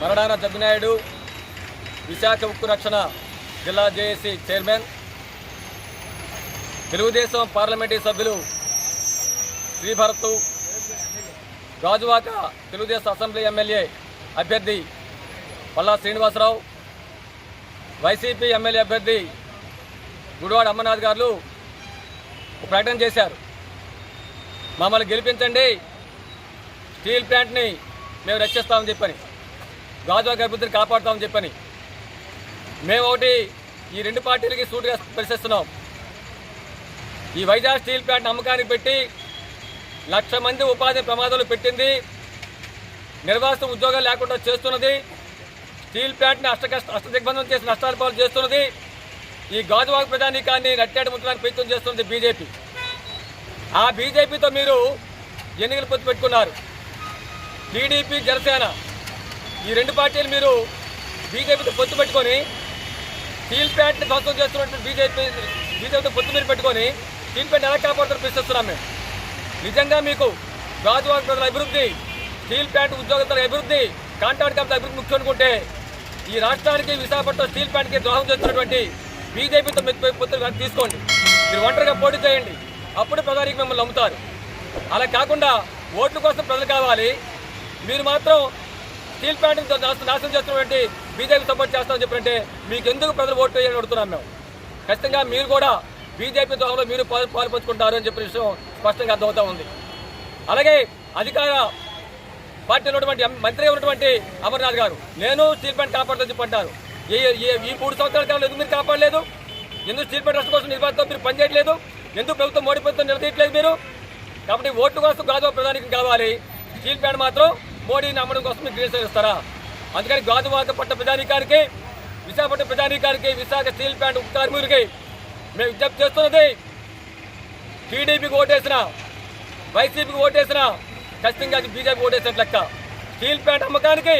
మరడాన జగ్గునాయుడు విశాఖ ఉక్కు రక్షణ జిల్లా జేఏసీ చైర్మన్ తెలుగుదేశం పార్లమెంటరీ సభ్యులు శ్రీభరత్ గాజువాక తెలుగుదేశం అసెంబ్లీ ఎమ్మెల్యే అభ్యర్థి పల్లా శ్రీనివాసరావు వైసీపీ ఎమ్మెల్యే అభ్యర్థి గుడివాడ అమ్మనాథ్ గారు ప్రకటన చేశారు. మమ్మల్ని గెలిపించండి స్టీల్ ప్లాంట్ని మేము రక్షిస్తామని చెప్పని. గాజువాక గర్భుద్ధిని కాపాడుతామని చెప్పని మేము ఒకటి ఈ రెండు పార్టీలకి సూటుగా పరిశీలిస్తున్నాం ఈ వైజాగ్ స్టీల్ ప్లాంట్ అమ్మకానికి పెట్టి లక్ష మంది ఉపాధి ప్రమాదాలు పెట్టింది. నిర్వాసిత ఉద్యోగాలు లేకుండా చేస్తున్నది. స్టీల్ ప్లాంట్ని అష్టకష్ట అష్టదిగ్బంధం చేసి నష్టాల పాలు చేస్తున్నది. ఈ గాజువాక ప్రధానికాన్ని రట్టాడు ముట్టడానికి ప్రయత్నం చేస్తున్నది బీజేపీ. ఆ బీజేపీతో మీరు ఎన్నికలు పొత్తు పెట్టుకున్నారు. టీడీపీ జనసేన ఈ రెండు పార్టీలు మీరు బీజేపీతో పొత్తు పెట్టుకొని స్టీల్ ప్లాంట్ని ధ్వంసం చేస్తున్నటువంటి బీజేపీ బీజేపీతో పొత్తు మీరు పెట్టుకొని స్టీల్ ప్లాంట్ ఎలా కాపాడుతారు ప్రశ్నిస్తున్నాం మేము. నిజంగా మీకు గాజువాక ప్రజల అభివృద్ధి స్టీల్ ప్లాంట్ ఉద్యోగస్తుల అభివృద్ధి కాంట్రాక్ట్ కంపెనీ అభివృద్ధి ముఖ్యం అనుకుంటే ఈ రాష్ట్రానికి విశాఖపట్నం స్టీల్ ప్లాంట్కి ద్రోహం చేస్తున్నటువంటి బీజేపీతో మెత్తి పొత్తులు తీసుకోండి. మీరు ఒంటరిగా పోటీ చేయండి. అప్పుడు ప్రజానికి మిమ్మల్ని నమ్ముతారు. అలా కాకుండా ఓట్ల కోసం ప్రజలు కావాలి. మీరు మాత్రం స్టీల్ ప్లాంట్ నాశనం చేస్తున్నటువంటి బీజేపీ సపోర్ట్ చేస్తామని చెప్పారంటే మీకు ఎందుకు ప్రజలు ఓటు వేయాలని అడుగుతున్నాం మేము? ఖచ్చితంగా మీరు కూడా బీజేపీ దోహంలో మీరు పాల్పంచుకుంటారు అని చెప్పిన విషయం స్పష్టంగా అర్థమవుతా ఉంది. అలాగే అధికార పార్టీలో ఉన్నటువంటి మంత్రి ఉన్నటువంటి అమర్నాథ్ గారు నేను స్టీల్ ప్లాంట్ కాపాడుతుందని చెప్పంటారు ఈ ఈ- ఈ మూడు సంవత్సరాల కాలంలో ఎందుకు మీరు కాపాడలేదు? ఎందుకు స్టీల్ ప్లాంట్ రాష్ట్రం కోసం నిర్మాణంతో మీరు పనిచేయట్లేదు? ఎందుకు ప్రభుత్వం మోడీ ప్రభుత్వం నిలదీయట్లేదు మీరు? కాబట్టి ఓటు కోసం కాదు ప్రధానికి కావాలి. స్టీల్ ప్లాంట్ మాత్రం మోడీని అమ్మడం కోసం మీరు గ్రీన్ సిగ్నల్ ఇస్తారా అందుకని గాజువాక పట్ట ప్రధానికానికి విశాఖపట్నం ప్రధానికానికి విశాఖ స్టీల్ ప్లాంట్ కార్మికులకి మేము విజ్ఞప్తి చేస్తున్నది టీడీపీకి ఓటేసిన వైసీపీకి ఓటేసిన ఖచ్చితంగా బీజేపీ ఓటేసినట్టు లెక్క. స్టీల్ ప్లాంట్ అమ్మకానికి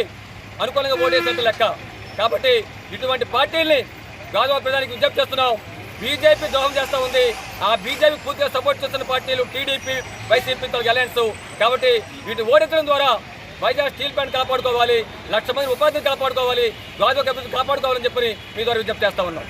అనుకూలంగా ఓటేసినట్టు లెక్క. కాబట్టి ఇటువంటి పార్టీల్ని గాజువా ప్రధానికి విజ్ఞప్తి చేస్తున్నాం. బీజేపీ ద్రోహం చేస్తూ ఉంది. ఆ బీజేపీ పూర్తిగా సపోర్ట్ చేస్తున్న పార్టీలు టీడీపీ వైసీపీతో అలయన్స్. కాబట్టి వీటిని ఓడించడం ద్వారా వైజాగ్ స్టీల్ ప్లాంట్ కాపాడుకోవాలి లక్ష మంది ఉపాధిని కాపాడుకోవాలి గాజువా అభివృద్ధి కాపాడుకోవాలని చెప్పి మీ ద్వారా విజ్ఞప్తి చేస్తా ఉన్నాం.